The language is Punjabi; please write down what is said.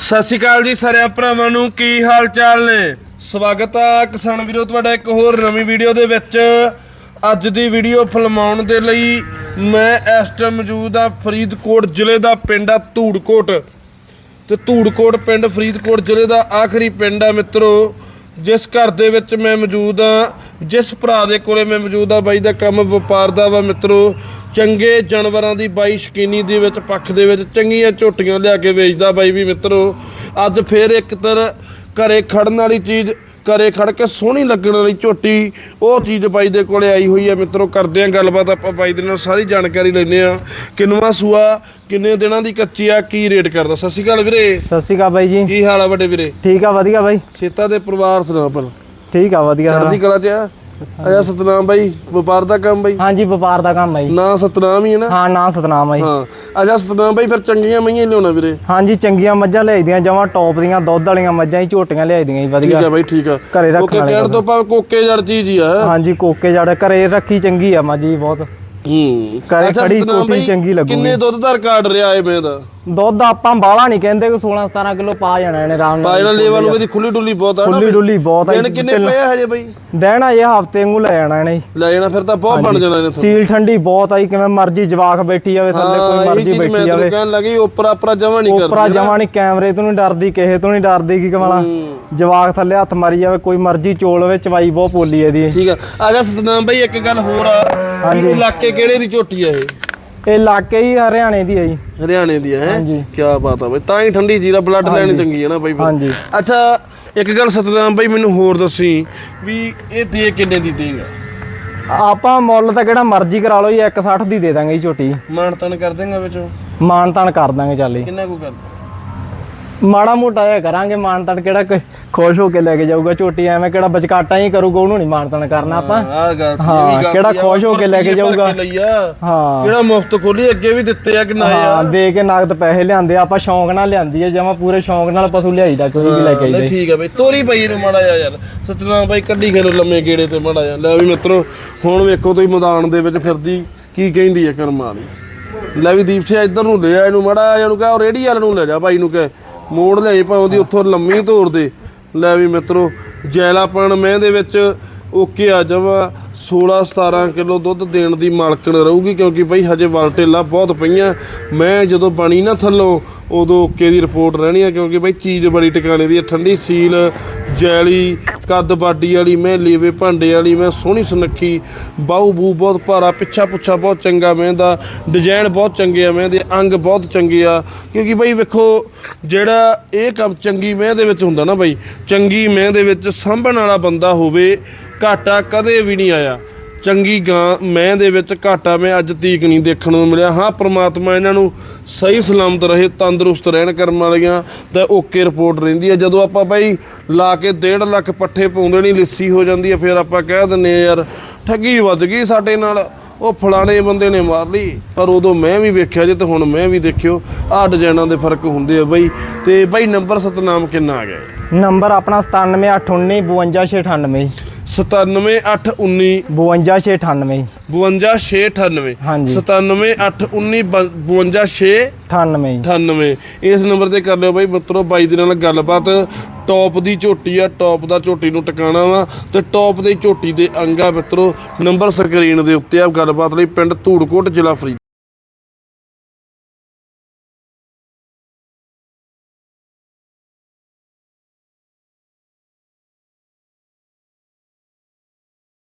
ਸਤਿ ਸ਼੍ਰੀ ਅਕਾਲ ਜੀ ਸਾਰਿਆਂ ਭਰਾਵਾਂ ਨੂੰ, ਕੀ ਹਾਲ ਚਾਲ ਨੇ? ਸਵਾਗਤ ਆ ਕਿਸਾਨ ਵੀਰੋ, ਤੁਹਾਡਾ ਇੱਕ ਹੋਰ ਨਵੀਂ ਵੀਡੀਓ ਦੇ ਵਿੱਚ। ਅੱਜ ਦੀ ਵੀਡੀਓ ਫਿਲਮਾਉਣ ਦੇ ਲਈ ਮੈਂ ਇਸ ਟਾਈਮ ਮੌਜੂਦ ਆ ਫਰੀਦਕੋਟ ਜ਼ਿਲ੍ਹੇ ਦਾ ਪਿੰਡ ਆ ਧੂੜਕੋਟ। ਤੇ ਧੂੜਕੋਟ ਪਿੰਡ, ਫਰੀਦਕੋਟ ਜ਼ਿਲ੍ਹੇ ਦਾ ਆਖਰੀ ਪਿੰਡ ਆ ਮਿੱਤਰੋ। ਜਿਸ ਘਰ ਦੇ ਵਿੱਚ ਮੈਂ ਮੌਜੂਦ ਆ ਜਿਸ ਭਰਾ ਦੇ ਕੋਲੇ ਮੈਂ ਮੌਜੂਦ ਆ ਬਾਈ ਦਾ ਕੰਮ ਵਪਾਰ ਦਾ ਵਾ ਮਿੱਤਰੋ। ਚੰਗੇ ਜਾਨਵਰਾਂ ਦੀ ਬਾਈ ਸ਼ਕੀਨੀ ਦੇ ਵਿੱਚ, ਪੱਖ ਦੇ ਵਿੱਚ ਚੰਗੀਆਂ ਝੋਟੀਆਂ ਲਿਆ ਕੇ ਵੇਚਦਾ ਬਾਈ ਵੀ ਮਿੱਤਰੋ। ਅੱਜ ਫੇਰ ਇੱਕ ਤਰ ਘਰੇ ਖੜਨ ਵਾਲੀ ਚੀਜ਼ ਘਰੇ ਖੜ ਕੇ ਸੋਹਣੀ ਲੱਗਣ ਵਾਲੀ ਝੋਟੀ ਉਹ ਚੀਜ਼ ਬਾਈ ਦੇ ਕੋਲੇ ਆਈ ਹੋਈ ਹੈ ਮਿੱਤਰੋ ਕਰਦੇ ਆਂ ਗੱਲਬਾਤ ਆਪਾਂ ਬਾਈ ਦੇ ਨਾਲ ਸਾਰੀ ਜਾਣਕਾਰੀ ਲੈਨੇ ਆ ਕਿੰਨਵਾ ਸੂਆ ਕਿੰਨੇ ਦਿਨਾਂ ਦੀ ਕੱਚੀ ਆ ਕੀ ਰੇਟ ਕਰਦਾ? ਸਤਿ ਸ਼੍ਰੀ ਅਕਾਲ ਵੀਰੇ। ਸਤਿ ਸ਼੍ਰੀ ਅਕਾਲ ਬਾਈ ਜੀ। ਕੀ ਹਾਲ ਆ ਵੱਡੇ ਵੀਰੇ? ਠੀਕ ਆ ਵਧੀਆ ਬਾਈ। ਸੇਤਾ ਦੇ ਪਰਿਵਾਰ ਸੁਣਾ ਠੀਕ ਆ ਵਧੀਆ। ਚੜ੍ਹਦੀ ਕਲਾ ਚ ਆ? ਆਇਆ ਸਤਨਾਮ ਬਾਈ ਵਪਾਰ ਦਾ ਕੰਮ ਬਾਈ? ਹਾਂਜੀ ਵਪਾਰ ਦਾ ਕੰਮ ਹੈ ਜੀ ਨਾ ਸਤਨਾਮ ਹੀ ਹੈ ਨਾ? ਹਾਂ ਨਾਂ ਸਤਨਾਮ ਜੀ ਹਾਂ। ਅੱਛਾ ਸਤਨਾਮ ਬਾਈ ਫਿਰ ਚੰਗੀਆਂ ਮਈਆਂ ਹੀ ਲਿਆਉਣਾ ਵੀਰੇ? ਹਾਂਜੀ ਚੰਗੀਆਂ ਮੱਝਾਂ ਲਿਆਈਦੀਆਂ ਜਮਾਂ ਟੌਪ ਦੀਆਂ ਦੁੱਧ ਵਾਲੀਆਂ ਮੱਝਾਂ ਹੀ ਝੋਟੀਆਂ ਲਿਆਈਦੀਆਂ ਜੀ ਠੀਕ ਵਧੀਆ ਆ ਬਾਈ ਠੀਕ ਆ। ਘਰੇ ਰੱਖਣ ਓਕੇ ਵਾਲੇ ਕਹਿਣ ਤੋਂ ਭਾਵੇਂ ਕੋਕੇ ਜੜ ਚੀਜ਼ ਹੀ ਆ। ਹਾਂਜੀ ਕੋਕੇ ਜੜ ਘਰੇ ਰੱਖੀ ਚੰਗੀ ਆ ਮੱਝ ਜੀ ਬਹੁਤ। ਹੂੰ। ਘਰੇ ਅੱਛਾ ਖੜੀ ਸਤਨਾਮ ਕੋਟੀ ਬਾਈ, ਚੰਗੀ ਲੱਗੂਗੀ। ਕਿੰਨੇ ਦੁੱਧ ਦਾ ਰਿਕਾਰਡ ਰਿਹਾ ਏ ਮੈਂ ਦਾ ਦੁੱਧ ਆਪਾਂ ਬਾਹਲਾ ਨਹੀਂ ਕਹਿੰਦੇ ਕਿ 16 17 ਕਿਲੋ ਪਾ ਜਾਣਾ ਇਹਨੇ ਆਰਾਮ ਨਾਲ। ਨਾਲ ਲੇਵਲ ਨੂੰ ਇਹਦੀ ਖੁੱਲੀ ਡੁੱਲੀ ਬਹੁਤ ਆ ਨਾ ਖੁੱਲੀ ਡੁੱਲੀ ਬਹੁਤ ਆ ਦਿਨ ਕਿੰਨੇ ਪਏ ਆ ਹਜੇ ਬਾਈ? ਦੇਣਾ ਇਹ ਹਫ਼ਤੇ ਵਾਂਗੂ ਲੈ ਜਾਣਾ ਇਹਨੇ। ਲੈ ਜਾਣਾ ਫਿਰ ਤਾਂ ਬਹੁਤ ਬਣ ਜਾਣਾ ਇਹਨੇ ਸੀਲ ਠੰਡੀ ਬਹੁਤ ਆਈ ਕਿਵੇਂ ਮਰਜ਼ੀ ਜਵਾਕ ਬੈਠੀ ਜਾਵੇ ਥੱਲੇ ਕੋਈ ਮਰਜ਼ੀ ਬੈਠੀ ਜਾਵੇ। ਕਹਿਣ ਲੱਗੀ ਉਪਰਾ ਉਪਰਾ ਜਮਾ ਨਹੀਂ ਉਪਰਾ ਕਰਦੀ ਜਮਾ ਨਹੀਂ ਕੈਮਰੇ ਤੋਂ ਨਹੀਂ ਡਰਦੀ ਕਿਸੇ ਤੋਂ ਨਹੀਂ ਡਰਦੀ ਕੀ ਕਮਲਾ ਜਵਾਕ ਥੱਲੇ ਹੱਥ ਮਾਰੀ ਜਾਵੇ ਕੋਈ ਮਰਜ਼ੀ ਚੋਲ ਵਿੱਚ ਚਵਾਈ ਬਹੁਤ ਪੋਲੀ ਇਹਦੀ। ਠੀਕ ਆ। ਆ ਜਾ ਸਤਨਾਮ ਬਾਈ ਇੱਕ ਗੱਲ ਹੋਰ ਆ। ਹਾਂਜੀ। ਇਲਾਕੇ ਕਿਹੜੇ ਦੀ ਝੋਟੀ ਆ ਇਹ? ਇਹ ਇਲਾਕੇ ਹੀ ਹਰਿਆਣੇ ਦੀ ਹੈ ਜੀ। ਹਰਿਆਣੇ ਦੀ ਹੈ। ਹਾਂਜੀ। ਕੀ ਬਾਤ ਆ ਬਈ। ਤਾਂ ਹੀ ਠੰਡੀ ਜੀਰਾ ਬਲੱਡ ਲੈਣੀ ਚੰਗੀ ਹੈ ਨਾ ਬਾਈ। ਹਾਂਜੀ। ਅੱਛਾ ਇੱਕ ਗੱਲ ਸਤਨਾਮ ਬਾਈ ਮੈਨੂੰ ਹੋਰ ਦੱਸੀ ਵੀ ਇਹ ਦੇ ਕਿੰਨੇ ਦੀ ਦੇਗਾ? ਆਪਾਂ ਮੁੱਲ ਤਾਂ ਕਿਹੜਾ ਮਰਜ਼ੀ ਕਰਾ ਲਓ ਜੀ 160 ਦੀ ਦੇ ਦਾਂਗੇ ਜੀ ਝੋਟੀ। ਮਾਨ ਤਾਨ ਕਰ ਦੇਗਾ ਵਿੱਚੋਂ? ਮਾਨ ਤਾਨ ਕਰ ਦਾਂਗੇ ਚੱਲ ਜੀ। ਕਿੰਨਾ ਕੁ ਕਰ ਮਾੜਾ ਮੋਟਾ ਜਿਹਾ ਕਰਾਂਗੇ ਮਾਨ ਤਾਨ ਕਿਹੜਾ ਕੋਈ ਖੁਸ਼ ਹੋ ਕੇ ਲੈ ਕੇ ਜਾਊਗਾ ਝੋਟੀ ਐਵੇਂ ਕਿਹੜਾ ਬਚਕਾਟਾ ਹੀ ਕਰੂਗਾ ਉਹਨੂੰ ਨਹੀਂ ਮਾਨ ਤਾਨ ਕਰਨਾ ਆਪਾਂ। ਆ ਹਾਂ, ਇਹ ਕਿਹੜਾ ਆ, ਖੁਸ਼ ਹੋ ਕੇ ਲੈ ਕੇ ਜਾਊਗਾ। ਆ। ਹਾਂ। ਕਿਹੜਾ ਮੁਫਤ ਖੋਲੀ ਅੱਗੇ ਵੀ ਦਿੱਤੇ ਆ ਕਿ ਨਾ ਹਾਂ ਦੇ ਕੇ ਨਗਦ ਪੈਸੇ ਲਿਆਂਦੇ ਆ, ਆਪਾਂ ਸ਼ੌਂਕ ਨਾਲ ਲਿਆਂਦੀ ਹੈ ਜਮਾ ਪੂਰੇ ਸ਼ੌਂਕ ਨਾਲ ਪਸ਼ੂ ਲਿਆਈਦਾ ਕੋਈ ਵੀ ਲੈ ਕੇ ਲੈ ਆਈਦਾ। ਠੀਕ ਆ ਬਈ ਤੋਰੀ ਪਈ ਇਹਨੂੰ ਮਾੜਾ ਯਾਰ। ਸਤਨਾਮ ਬਾਈ ਕੱਢੀ ਖੇਰੋ ਲੰਮੇ ਗੇੜੇ ਤੇ ਮਾੜਾ ਜਿਹਾ। ਲੈ ਵੀ ਮਿੱਤਰੋ ਹੁਣ ਵੇਖੋ ਤੁਸੀਂ ਮੈਦਾਨ ਦੇ ਵਿੱਚ ਫਿਰਦੀ ਕੀ ਕਹਿੰਦੀ ਹੈ ਕਰਮ ਵਾਲੀ। ਲੈ ਵੀ ਦੀਪ ਸਿੰਘ ਇੱਧਰ ਨੂੰ ਲਿਆ ਇਹਨੂੰ ਮਾੜਾ ਇਹਨੂੰ ਕਹ ਰੇੜੀ ਵਾਲ ਨੂੰ ਲੈ ਜਾ ਬਾਈ ਨੂੰ ਕਹ। ਮੋੜ ਲੈ ਭਾਵੇਂ ਉਹਦੀ ਉੱਥੋਂ ਲੰਮੀ ਤੋਰ ਦੇ। ਲੈ ਵੀ ਮਿੱਤਰੋ, ਜੈਲਾਪਣ ਮੈਂ ਦੇ ਵਿੱਚ ਓਕੇ ਆ ਜਾਵਾ। 16 17 ਕਿਲੋ ਦੁੱਧ ਦੇਣ ਦੀ ਮਾਲਕਣ ਰਹੂਗੀ ਕਿਉਂਕਿ ਬਈ ਹਜੇ ਵਲਟੇਲਾ ਬਹੁਤ ਪਈਆਂ। ਮੈਂ ਜਦੋਂ ਬਣੀ ਨਾ ਥੱਲੋਂ ਉਦੋਂ ਓਕੇ ਦੀ ਰਿਪੋਰਟ ਰਹਿਣੀ ਆ, ਕਿਉਂਕਿ ਬਈ ਚੀਜ਼ ਬੜੀ ਟਿਕਾਣੇ ਦੀ ਆ, ਠੰਡੀ ਸੀਲ, ਜੈਲੀ, ਕੱਦ ਬਾਡੀ ਵਾਲੀ ਮੈਂ ਲੇਵੇ ਭਾਂਡੇ ਵਾਲੀ, ਮੈਂ ਸੋਹਣੀ ਸੁਨੱਖੀ ਬਾਹੂ ਬੂ ਬਹੁਤ ਭਾਰਾ, ਪਿੱਛਾ ਪੁੱਛਾ ਬਹੁਤ ਚੰਗਾ ਮੈਂ ਦਾ ਡਿਜ਼ਾਈਨ ਬਹੁਤ ਚੰਗੇ ਆ ਮੈਂ ਦੇ ਅੰਗ ਬਹੁਤ ਚੰਗੇ ਆ, ਕਿਉਂਕਿ ਬਈ ਵੇਖੋ, ਜਿਹੜਾ ਇਹ ਕੰਮ ਚੰਗੀ ਮੈਂ ਦੇ ਵਿੱਚ ਹੁੰਦਾ ਨਾ ਬਈ, ਚੰਗੀ ਮੈਂ ਦੇ ਵਿੱਚ ਸਾਂਭਣ ਵਾਲਾ ਬੰਦਾ ਹੋਵੇ, ਘਾਟਾ ਕਦੇ ਵੀ ਨਹੀਂ ਆਇਆ। ਚੰਗੀ ਗਾਂ, ਮੈਂ ਦੇ ਵਿੱਚ ਘਾਟਾ, ਮੈਂ ਅੱਜ ਤੀਕ ਨਹੀਂ ਦੇਖਣ ਨੂੰ ਮਿਲਿਆ। ਹਾਂ, ਪ੍ਰਮਾਤਮਾ ਇਹਨਾਂ ਨੂੰ ਸਹੀ ਸਲਾਮਤ ਰਹੇ, ਤੰਦਰੁਸਤ ਰਹਿਣ ਕਰਨ ਵਾਲੀਆਂ ਤਾਂ ਓਕੇ ਰਿਪੋਰਟ ਰਹਿੰਦੀ ਹੈ। ਜਦੋਂ ਆਪਾਂ ਬਾਈ ਲਾ ਕੇ 1.5 ਲੱਖ ਪੱਠੇ ਪਾਉਂਦੇ ਨਹੀਂ, ਲਿੱਸੀ ਹੋ ਜਾਂਦੀ ਹੈ, ਫਿਰ ਆਪਾਂ ਕਹਿ ਦਿੰਨੇ ਆ ਯਾਰ ਠੱਗੀ ਵੱਜ ਗਈ ਸਾਡੇ ਨਾਲ। ਉਹ ਫਲਾਣੇ ਬੰਦੇ ਨੇ ਮਾਰ ਲਈ। ਪਰ ਉਦੋਂ ਮੈਂ ਵੀ ਵੇਖਿਆ ਜੇ ਤੇ ਹੁਣ ਮੈਂ ਵੀ ਦੇਖਿਓ ਆਹ ਡਿਜ਼ਾਈਨਾਂ ਦੇ ਫ਼ਰਕ ਹੁੰਦੇ ਆ ਬਾਈ। ਤੇ ਬਾਈ ਨੰਬਰ ਸਤਨਾਮ ਕਿੰਨਾ ਆ ਗਿਆ? ਨੰਬਰ ਆਪਣਾ 97819 52698 97819 52698 52698 ਹਾਂਜੀ। 97819 52698 98 ਇਸ ਨੰਬਰ ਤੇ ਕਰ ਲਿਓ ਬਾਈ ਮਿੱਤਰੋ ਬਾਈ ਦੇ ਨਾਲ ਗੱਲਬਾਤ। ਟੌਪ ਦੀ ਝੋਟੀ ਆ ਟੌਪ ਦਾ ਝੋਟੀ ਨੂੰ ਟਿਕਾਣਾ ਵਾ ਤੇ ਟੌਪ ਦੀ ਝੋਟੀ ਦੇ ਅੰਗਾ ਮਿੱਤਰੋ ਨੰਬਰ ਸਕਰੀਨ ਦੇ ਉੱਤੇ ਆ ਗੱਲਬਾਤ ਲਈ ਪਿੰਡ ਧੂੜਕੋਟ ਜ਼ਿਲ੍ਹਾ ਫਰੀਦ